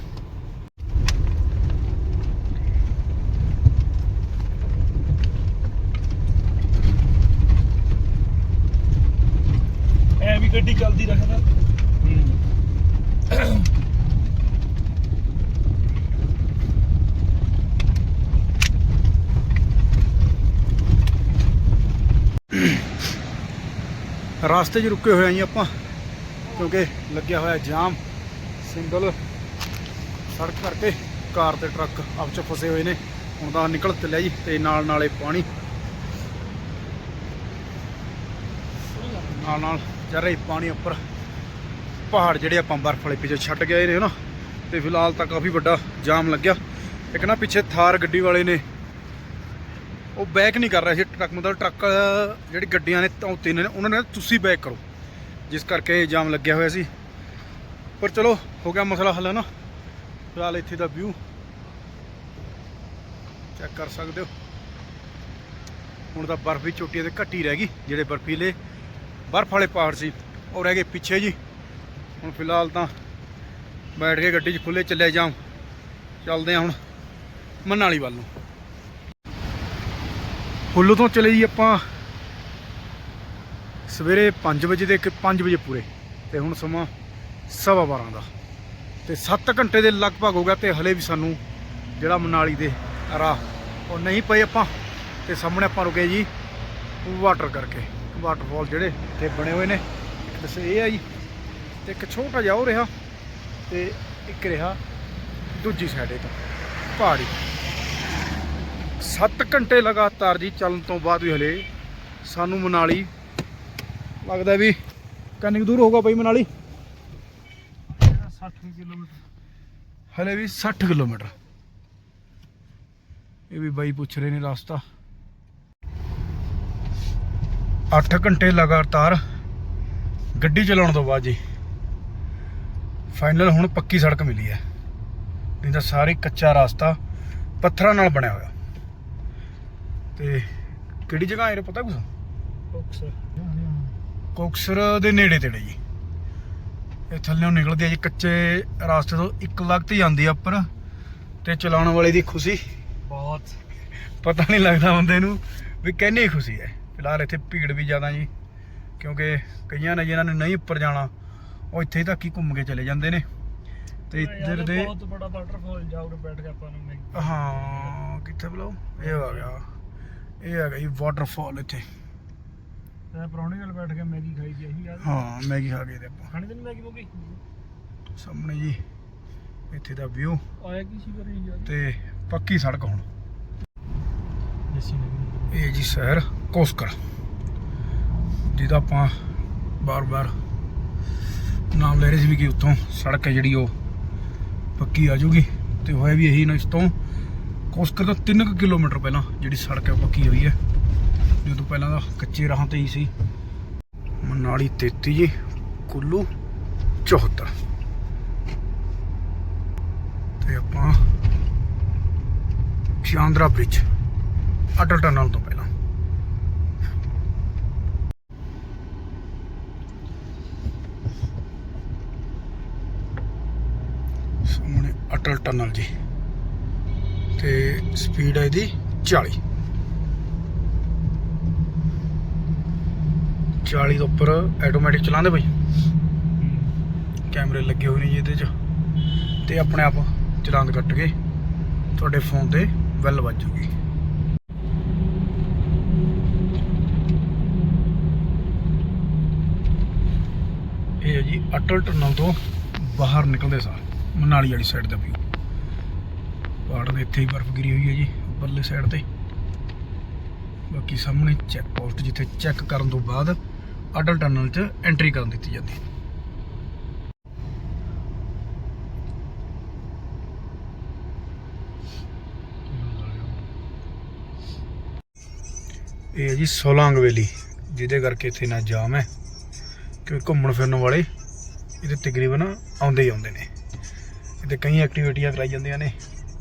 ਗੱਡੀ ਚੱਲਦੀ ਰੱਖਦਾ। ਰਾਸਤੇ 'ਚ ਰੁਕੇ ਹੋਏ ਆਂ ਆਪਾਂ, ਕਿਉਂਕਿ ਲੱਗਿਆ ਹੋਇਆ ਜਾਮ, ਸਿੰਗਲ ਸੜਕ ਕਰਕੇ ਕਾਰ ਤੇ ਟਰੱਕ ਆਪ 'ਚ ਫਸੇ ਹੋਏ ਨੇ। ਹੁਣ ਤਾਂ ਨਿਕਲ ਚੱਲਿਆ ਜੀ ਤੇ ਨਾਲ ਨਾਲੇ ਪਾਣੀ। ਨਾਲ ਨਾਲ ਚੱਲ ਰਹੀ ਪਾਣੀ ਉੱਪਰ। ਪਹਾੜ ਜਿਹੜੇ ਆਪਾਂ ਬਰਫ਼ ਵਾਲੇ ਪਿੱਛੇ ਛੱਡ ਗਏ ਨੇ ਨਾ ਤੇ ਫਿਲਹਾਲ ਤਾਂ ਕਾਫੀ ਵੱਡਾ ਜਾਮ ਲੱਗਿਆ। ਇੱਕ ਨਾ ਪਿੱਛੇ ਥਾਰ ਗੱਡੀ ਵਾਲੇ ਨੇ, ਉਹ ਬੈਕ ਨਹੀਂ ਕਰ ਰਿਹਾ ਸੀ ਟਰੱਕ, ਮਤਲਬ ਟਰੱਕ ਜਿਹੜੀ ਗੱਡੀਆਂ ਨੇ ਉਹ ਤਿੰਨ ਨੇ, ਉਹਨਾਂ ਨੇ ਤੁਸੀਂ ਬੈਕ ਕਰੋ। ਜਿਸ ਕਰਕੇ ਇਹ ਜਾਮ ਲੱਗਿਆ ਹੋਇਆ ਸੀ। ਪਰ ਚਲੋ, ਹੋ ਗਿਆ ਮਸਲਾ ਹੱਲ ਨਾ ਫਿਲਹਾਲ ਇੱਥੇ ਦਾ ਵਿਊ ਚੈੱਕ ਕਰ ਸਕਦੇ ਹੋ। ਹੁਣ ਤਾਂ ਬਰਫ਼ ਵੀ ਚੋਟੀਆਂ ਤੇ ਘੱਟੀ ਰਹਿ ਗਈ, ਜਿਹੜੇ ਬਰਫੀਲੇ ਬਰਫ਼ ਵਾਲੇ ਪਹਾੜ ਸੀ ਉਹ ਰਹਿ ਗਏ ਪਿੱਛੇ ਜੀ। ਹੁਣ ਫਿਲਹਾਲ ਤਾਂ ਬੈਠ ਕੇ ਗੱਡੀ 'ਚ ਖੁੱਲੇ ਚੱਲੇ ਜਾਮ ਚੱਲਦੇ ਆ ਹੁਣ ਮਨਾਲੀ ਵੱਲ ਨੂੰ। ਹੁੱਲੂ ਤੋਂ ਚਲੇ ਜੀ ਆਪਾਂ ਸਵੇਰੇ 5 ਵਜੇ ਦੇ 5 ਵਜੇ ਪੂਰੇ ਤੇ ਹੁਣ ਸਮਾਂ ਸਵਾ 12 ਦਾ। ਤੇ 7 ਘੰਟੇ ਦੇ ਲਗਭਗ ਹੋ ਗਿਆ ਤੇ ਹਲੇ ਵੀ ਸਾਨੂੰ ਜਿਹੜਾ ਮਨਾਲੀ ਦੇ ਰਾਹ ਉਹ ਨਹੀਂ ਪਏ ਆਪਾਂ। ਤੇ ਸਾਹਮਣੇ ਆਪਾਂ ਰੁਕੇ ਜੀ ਵਾਟਰ ਕਰਕੇ। ਵਾਟਰਫਾਲ ਜਿਹੜੇ ਇੱਥੇ ਬਣੇ ਹੋਏ ਨੇ। ਇੱਕ ਦੱਸੇ ਇਹ ਆ ਜੀ ਤੇ ਇੱਕ ਛੋਟਾ ਜਿਹਾ ਉਹ ਰਿਹਾ ਤੇ ਇੱਕ ਰਿਹਾ ਦੂਜੀ ਸਾਈਡ ਤੋਂ ਪਹਾੜੀ। 7 ਘੰਟੇ ਲਗਾਤਾਰ ਜੀ ਚੱਲਣ ਤੋਂ ਬਾਅਦ ਵੀ ਹਲੇ ਸਾਨੂੰ ਮਨਾਲੀ ਲੱਗਦਾ ਵੀ ਕਿੰਨੀ ਦੂਰ ਹੋਊਗਾ ਬਈ ਮਨਾਲੀ? 60 ਕਿਲੋਮੀਟਰ। ਹਲੇ ਵੀ 60 ਕਿਲੋਮੀਟਰ। ਇਹ ਵੀ ਬਾਈ ਪੁੱਛ ਰਹੇ ਨੇ ਰਸਤਾ। 8 ਘੰਟੇ ਲਗਾਤਾਰ ਗੱਡੀ ਚਲਾਉਣ ਤੋਂ ਬਾਅਦ ਜੀ ਫਾਈਨਲ ਹੁਣ ਪੱਕੀ ਸੜਕ ਮਿਲੀ ਹੈ। ਨਹੀਂ ਤਾਂ ਸਾਰੇ ਕੱਚਾ ਰਸਤਾ ਪੱਥਰਾਂ ਨਾਲ ਬਣਿਆ ਹੋਇਆ। ਤੇ ਕਿਹੜੀ ਜਗ੍ਹਾ ਹੈ ਪਤਾ ਕੁਛ? ਕੋਕਸਰ। ਦੇ ਨੇੜੇ ਤੇੜੇ ਜੀ। ਇਹ ਥੱਲੇੋਂ ਨਿਕਲਦੀ ਹੈ ਜੀ ਕੱਚੇ ਰਾਸਤੇ ਤੋਂ ਇੱਕ ਲਗਤ ਜਾਂਦੀ ਆ ਉੱਪਰ ਤੇ ਚਲਾਉਣ ਵਾਲੇ ਦੀ ਖੁਸ਼ੀ। ਬਹੁਤ। ਪਤਾ ਨਹੀਂ ਲੱਗਦਾ ਬੰਦੇ ਨੂੰ ਵੀ ਕਿੰਨੀ ਖੁਸ਼ੀ ਹੈ। ਫਿਲਹਾਲ ਇੱਥੇ ਭੀੜ ਵੀ ਜ਼ਿਆਦਾ ਜੀ ਕਿਉਂਕਿ ਕਈਆਂ ਨੇ ਜਿਨ੍ਹਾਂ ਨੇ ਨਹੀਂ ਉੱਪਰ ਜਾਣਾ ਉਹ ਇੱਥੇ ਤੱਕ ਹੀ ਘੁੰਮ ਕੇ ਚਲੇ ਜਾਂਦੇ ਨੇ। ਤੇ ਇੱਧਰ ਦੇ ਬਹੁਤ ਬੜਾ ਵਾਟਰਫਾਲ ਜਾਓਗੇ ਬੈਠ ਕੇ ਆਪਾਂ ਨੂੰ ਮੈਂ ਹਾਂ ਕਿੱਥੇ ਬੁਲਾਓ? ਇਹ ਆ ਗਿਆ ਇਹ ਆ ਗਈ ਵਾਟਰਫਾਲ ਇੱਥੇ। ਮੈਂ ਪ੍ਰਾਹੁਣੇ ਨਾਲ ਬੈਠ ਕੇ ਮੈਗੀ ਖਾਈ ਦੀ ਇਹੀ ਯਾਦ ਹਾਂ ਮੈਗੀ ਖਾ ਗਏ ਤੇ ਆਪਾਂ। ਖਾਣੇ ਤੇ ਨਹੀਂ ਮੈਗੀ ਮੁਗੀ? ਸਾਹਮਣੇ ਜੀ ਇੱਥੇ ਦਾ ਵਿਊ ਆਇਆ ਕੀ ਸੀ ਕਰੀ ਯਾਰ? ਤੇ ਪੱਕੀ ਸੜਕ ਹੁਣ। ਇਹ ਜੀ ਸ਼ਹਿਰ। ਕੋਸਕਰ ਜਿਹਦਾ ਆਪਾਂ ਬਾਰ-ਬਾਰ ਨਾਮ ਲੈ ਰਹੇ ਸੀ ਵੀ ਕਿ ਉੱਥੋਂ ਸੜਕ ਹੈ ਜਿਹੜੀ ਉਹ ਪੱਕੀ ਆ ਜੂਗੀ ਤੇ ਹੋਇਆ ਵੀ ਇਹੀ ਨਾ ਇਸ ਤੋਂ। ਕੋਸਕਰ ਤੋਂ 3 ਕਿਲੋਮੀਟਰ ਪਹਿਲਾਂ ਜਿਹੜੀ ਸੜਕ ਹੈ ਉਹ ਪੱਕੀ ਹੋਈ ਹੈ। ਜਦੋਂ ਪਹਿਲਾਂ ਦਾ ਕੱਚੇ ਰਾਹਾਂ ਤੇ ਹੀ ਸੀ। ਮਨਾਲੀ 33 ਜੀ, ਕੁੱਲੂ 74 ਤੇ ਆਪਾਂ ਚਾਂਦਰਾ ਬ੍ਰਿਜ ਅਟਲ ਟਨਲ ਤੋਂ ਪਹਿਲਾਂ ਸਾਹਮਣੇ ਅਟਲ ਟਨਲ ਜੀ। ਤੇ ਸਪੀਡ ਹੈ ਇਹਦੀ 40 40 ਤੋਂ ਉੱਪਰ ਆਟੋਮੈਟਿਕ ਚਲਾਉਂਦੇ ਬਈ। ਕੈਮਰੇ ਲੱਗੇ ਹੋਏ ਨੇ ਜੀ ਇਹਦੇ 'ਚ। ਤੇ ਆਪਣੇ ਆਪ ਚਲਾਨ ਕੱਟ ਕੇ ਤੁਹਾਡੇ ਫੋਨ ਤੇ ਬੈਲ ਵੱਜੂਗੀ ਇਹ ਹੈ ਜੀ ਅਟਲ ਟਨਲ ਤੋਂ ਬਾਹਰ ਨਿਕਲਦੇ ਸਾਰ। ਮਨਾਲੀ ਵਾਲੀ ਸਾਈਡ ਦਾ ਵਿਊ ਪਹਾੜ ਦੇ ਇੱਥੇ ਹੀ ਬਰਫ਼ ਗਿਰੀ ਹੋਈ ਹੈ ਜੀ, ਉੱਪਰਲੇ ਸਾਈਡ ਤੇ। ਬਾਕੀ ਸਾਹਮਣੇ ਚੈੱਕ ਪੋਸਟ ਜਿੱਥੇ ਚੈੱਕ ਕਰਨ ਤੋਂ ਬਾਅਦ ਅਟਲ ਟਨਲ 'ਚ ਐਂਟਰੀ ਕਰਨ ਦਿੱਤੀ ਜਾਂਦੀ ਹੈ। ਇਹ ਹੈ ਜੀ ਸੋਲਾਂਗ ਵੈਲੀ ਜਿਹਦੇ ਕਰਕੇ ਇੱਥੇ ਨਾ ਜਾਮ ਹੈ, ਕਿਉਂਕਿ ਘੁੰਮਣ ਫਿਰਨ ਵਾਲੇ ਇਹਦੇ ਤਕਰੀਬਨ ਆਉਂਦੇ ਹੀ ਆਉਂਦੇ ਨੇ। ਇੱਥੇ ਕਈ ਐਕਟੀਵਿਟੀਆਂ ਕਰਾਈ ਜਾਂਦੀਆਂ ਨੇ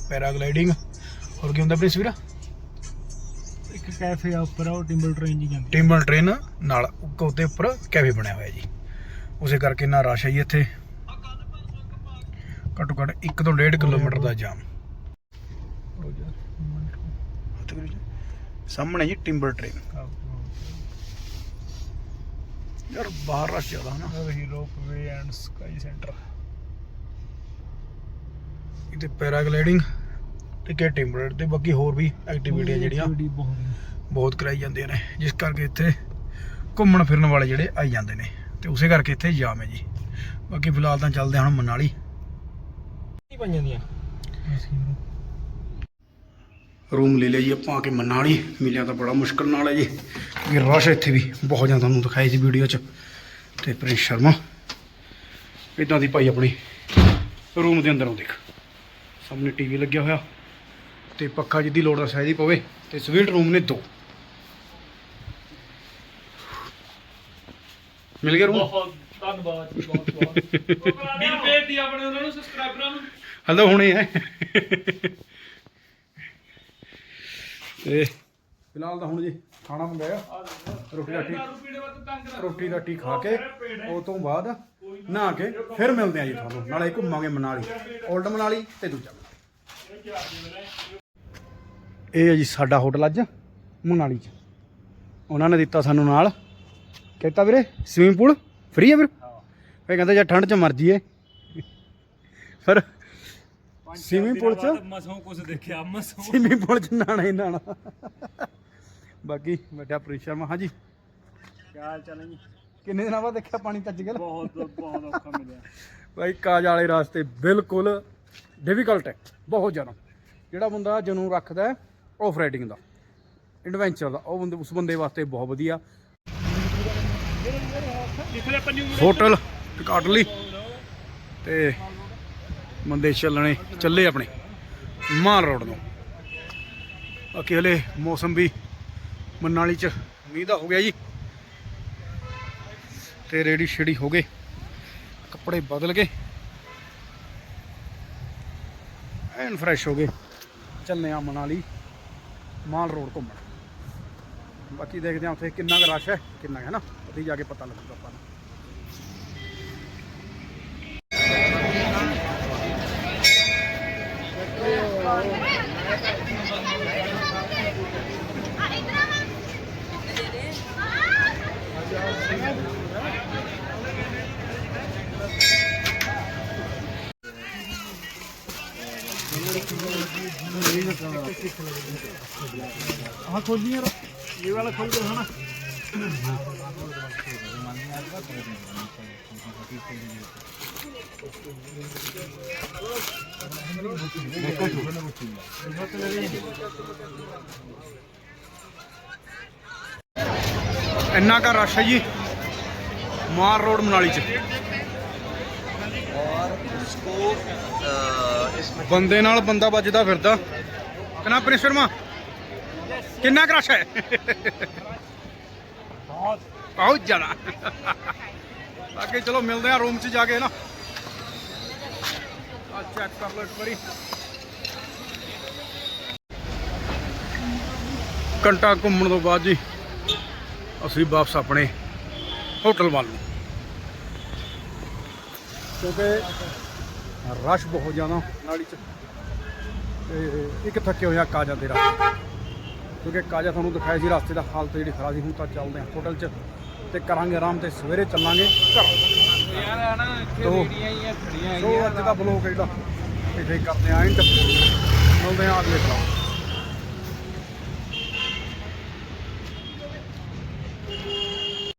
ਪੈਰਾਗਲਾਈਡਿੰਗ ਹੋਰ ਕੀ ਹੁੰਦਾ ਪ੍ਰਿੰਸ ਵੀਰਾ? ਇੱਕ ਕੈਫੇ ਆ ਉੱਪਰ ਆ ਉਹ ਟਿੰਬਲ ਟ੍ਰੇਨ ਜੀ ਜਾਂਦੀ ਟਿੰਬਲ ਟ੍ਰੇਨ ਨਾਲ ਉਹਦੇ ਉੱਪਰ ਕੈਫੇ ਬਣਿਆ ਹੋਇਆ ਜੀ। ਉਸੇ ਕਰਕੇ ਨਾ ਰਸ਼ ਹੈ ਜੀ ਇੱਥੇ। ਘੱਟੋ ਘੱਟ 1 ਤੋਂ 1.5 ਕਿਲੋਮੀਟਰ ਦਾ ਜਾਮ। ਸਾਹਮਣੇ ਜੀ ਟਿੰਬਲ ਟ੍ਰੇਨ ਯਾਰ ਬਾਹਰ ਰਸ਼ ਜ਼ਿਆਦਾ ਨਾ। ਉਹ ਹੀ ਰੋਪਵੇ ਐਂਡ ਸਕਾਈ ਸੈਂਟਰ। ਇਹਦੇ ਪੈਰਾਗਲਾਈਡਿੰਗ ਤੇ ਕਿ ਟਿੰਬਲ ਤੇ ਬਾਕੀ ਹੋਰ ਵੀ ਐਕਟੀਵਿਟੀਆਂ ਜਿਹੜੀਆਂ ਬਹੁਤ ਕਰਾਈ ਜਾਂਦੀਆਂ ਨੇ ਜਿਸ ਕਰਕੇ ਇੱਥੇ ਘੁੰਮਣ ਫਿਰਨ ਵਾਲੇ ਜਿਹੜੇ ਆਈ ਜਾਂਦੇ ਨੇ ਤੇ ਉਸੇ ਕਰਕੇ ਇੱਥੇ ਜਾਮ ਹੈ ਜੀ। ਬਾਕੀ ਫਿਲਹਾਲ ਤਾਂ ਚੱਲਦੇ ਹਾਂ ਹੁਣ ਮਨਾਲੀ। ਨਹੀਂ ਪਈਆਂ ਦੀਆਂ ਰੂਮ ਲੈ ਲਿਆ ਜੀ ਆਪਾਂ ਆ ਕੇ ਮਨਾਲੀ ਮਿਲਿਆ ਤਾਂ ਬੜਾ ਮੁਸ਼ਕਲ ਨਾਲ ਹੈ ਜੀ। ਕਿਉਂਕਿ ਰਸ਼ ਇੱਥੇ ਵੀ ਬਹੁਤ ਜ਼ਿਆਦਾ ਤੁਹਾਨੂੰ ਦਿਖਾਈ ਸੀ ਵੀਡੀਓ 'ਚ। ਤੇ ਪ੍ਰਿੰਸ ਸ਼ਰਮਾ ਇਦਾਂ ਦੀ ਭਾਈ ਆਪਣੀ ਰੂਮ ਦੇ ਅੰਦਰੋਂ ਦੇਖ। ਸਾਹਮਣੇ ਟੀਵੀ ਲੱਗਿਆ ਹੋਇਆ ਤੇ ਪੱਖਾ ਜਿੱਦੀ ਲੋੜ ਦਾ ਸਾਈਜ਼ ਹੀ ਪਵੇ ਤੇ ਸਵੀਟ ਰੂਮ ਨੇ ਦੋ। ਮਿਲ ਗਿਆ ਰੂਮ ਬਹੁਤ ਧੰਨਵਾਦ ਜੀ ਬਹੁਤ ਬਹੁਤ। ਬਿਲ ਪੇ ਦੀ ਆਪਣੇ ਉਹਨਾਂ ਨੂੰ ਸਬਸਕ੍ਰਾਈਬਰਾਂ ਨੂੰ। ਹਲੋ ਹੁਣੇ ਹੈ। ਤੇ ਫਿਲਹਾਲ ਤਾਂ ਹੁਣ ਜੀ। ਖਾਣਾ ਮੰਗਾਇਆ ਰੋਟੀ ਰਾਟੀ ਰੋਟੀ ਰਾਟੀ ਖਾ ਕੇ ਉਹ ਤੋਂ ਬਾਅਦ ਨਹਾ ਕੇ ਫਿਰ ਮਿਲਦੇ ਆ ਜੀ ਤੁਹਾਨੂੰ। ਨਾਲੇ ਘੁੰਮਾਂਗੇ ਮਨਾਲੀ। 올ਡ ਮਨਾਲੀ ਤੇ ਦੂਜਾ ਇਹ ਹੈ ਜੀ ਸਾਡਾ ਹੋਟਲ ਅੱਜ ਮਨਾਲੀ ਚ। ਉਹਨਾਂ ਨੇ ਦਿੱਤਾ ਸਾਨੂੰ ਨਾਲ। ਕਹਿੰਦਾ ਵੀਰੇ ਸਵਿਮਿੰਗ ਪੂਲ ਫ੍ਰੀ ਹੈ ਵੀਰ? ਫੇ ਕਹਿੰਦਾ ਜੇ ਠੰਡ ਚ ਮਰ ਜੀਏ ਪਰ ਸਵਿਮਿੰਗ ਪੂਲ ਚ ਮਸੋਂ ਕੁਝ ਦੇਖਿਆ ਮਸੋਂ। ਸਵਿਮਿੰਗ ਪੂਲ ਚ ਨਹਾਣਾ ਹੀ ਨਹਾਣਾ। ਬਾਕੀ ਬੈਠਾ ਪ੍ਰੀਸ਼ਰਮਾ ਹਾਂਜੀ। ਕੀ ਹਾਲ ਚਾਲ ਹੈ ਜੀ? ਕਿੰਨੇ ਦਿਨਾਂ ਬਾਅਦ ਦੇਖਿਆ ਪਾਣੀ ਚੱਜ ਗਿਆ ਬਹੁਤ ਬਹੁਤ ਔਖਾ ਮਿਲਿਆ। ਭਾਈ ਕਾਜ ਵਾਲੇ ਰਾਸਤੇ ਬਿਲਕੁਲ ਡਿਫਿਕਲਟ ਹੈ ਬਹੁਤ ਜ਼ਿਆਦਾ। ਜਿਹੜਾ ਬੰਦਾ ਜਨੂਨ ਰੱਖਦਾ ਹੈ ਆਫ ਰਾਈਡਿੰਗ ਦਾ। ਐਡਵੈਂਚਰ ਦਾ ਉਹ ਬੰਦੇ ਉਸ ਬੰਦੇ ਵਾਸਤੇ ਬਹੁਤ ਵਧੀਆ। ਹੋਟਲ ਟਿਕਾਟਲੀ ਤੇ ਬੰਦੇ ਚੱਲਣੇ ਚੱਲੇ ਆਪਣੇ ਮਾਲ ਰੋਡ ਨੂੰ। ਬਾਕੀ ਹਲੇ ਮੌਸਮ ਵੀ ਮਨਾਲੀ ਚ। ਮੀਂਹ ਦਾ ਹੋ ਗਿਆ ਜੀ। ਤੇ ਰੇਡੀ ਛੇੜੀ ਹੋ ਗਏ। ਕੱਪੜੇ ਬਦਲ ਗਏ। ਐਨ ਫਰੈਸ਼ ਹੋ ਗਏ। ਚੱਲਨੇ ਆ ਮਨਾਲੀ। ਮਾਲ ਰੋਡ ਘੁੰਮਣ। ਬਾਕੀ ਦੇਖਦੇ ਆ ਉੱਥੇ ਕਿੰਨਾ ਕੁ ਰਸ਼ ਹੈ, ਕਿੰਨਾ ਹੈ ਨਾ। ਉੱਥੇ ਜਾ ਕੇ ਪਤਾ ਲੱਗੂਗਾ ਆਪਾਂ ਖੋਲੀ ਯਾਰ ਇਹ ਵਾਲਾ ਖੋਲ ਕੇ ਹਨਾ ਇੰਨਾ ਕਾ ਰਸ਼ ਹੈ ਜੀ ਮਾਰ ਰੋਡ ਮਨਾਲੀ ਚ। ਬੰਦੇ ਨਾਲ ਬੰਦਾ ਵੱਜਦਾ ਫਿਰਦਾ। ਕਿੰਨਾ ਪ੍ਰਿੰਸ ਸ਼ਰਮਾ? ਕਿੰਨਾ ਕੁ ਰਸ਼ ਹੈ? ਬਹੁਤ। ਜ਼ਿਆਦਾ। ਅੱਗੇ ਚਲੋ ਮਿਲਦੇ ਆ ਰੂਮ 'ਚ ਜਾ ਕੇ ਨਾ। ਆ ਚੈੱਕ ਕਰ ਲਓ ਇੱਕ ਵਾਰੀ। ਘੰਟਾ ਘੁੰਮਣ ਤੋਂ ਬਾਅਦ ਜੀ ਅਸੀਂ ਵਾਪਸ ਆਪਣੇ ਹੋਟਲ ਵੱਲ ਨੂੰ। ਕਿਉਂਕਿ ਰਸ਼ ਬਹੁਤ ਜ਼ਿਆਦਾ ਨਾਲੀ ਚ। ਤੇ ਇੱਕ ਥੱਕੇ ਹੋਇਆ ਕਾਜਾ ਦੇ ਰਸਤੇ ਕਿਉਂਕਿ ਕਾਜਾ ਤੁਹਾਨੂੰ ਦਿਖਾਇਆ ਸੀ ਰਸਤੇ ਦਾ ਹਾਲਤ ਜਿਹੜੀ ਖਰਾਬ ਸੀ ਹੁਣ ਤਾਂ ਚੱਲਦੇ ਹਾਂ ਹੋਟਲ 'ਚ ਤੇ ਕਰਾਂਗੇ ਆਰਾਮ ਤੇ ਸਵੇਰੇ ਚੱਲਾਂਗੇ ਘਰ। ਯਾਰ ਨਾ ਇੱਥੇ ਰੇੜੀਆਂ ਹੀ ਆ ਖੜੀਆਂ ਸੋ ਅੱਜ ਦਾ ਬਲੌਗ ਜਿਹੜਾ ਇੱਥੇ ਕਰਦੇ ਆਂ ਐਂਡ ਮਿਲਦੇ ਆਂ ਅਗਲੇ ਬਲੌਗ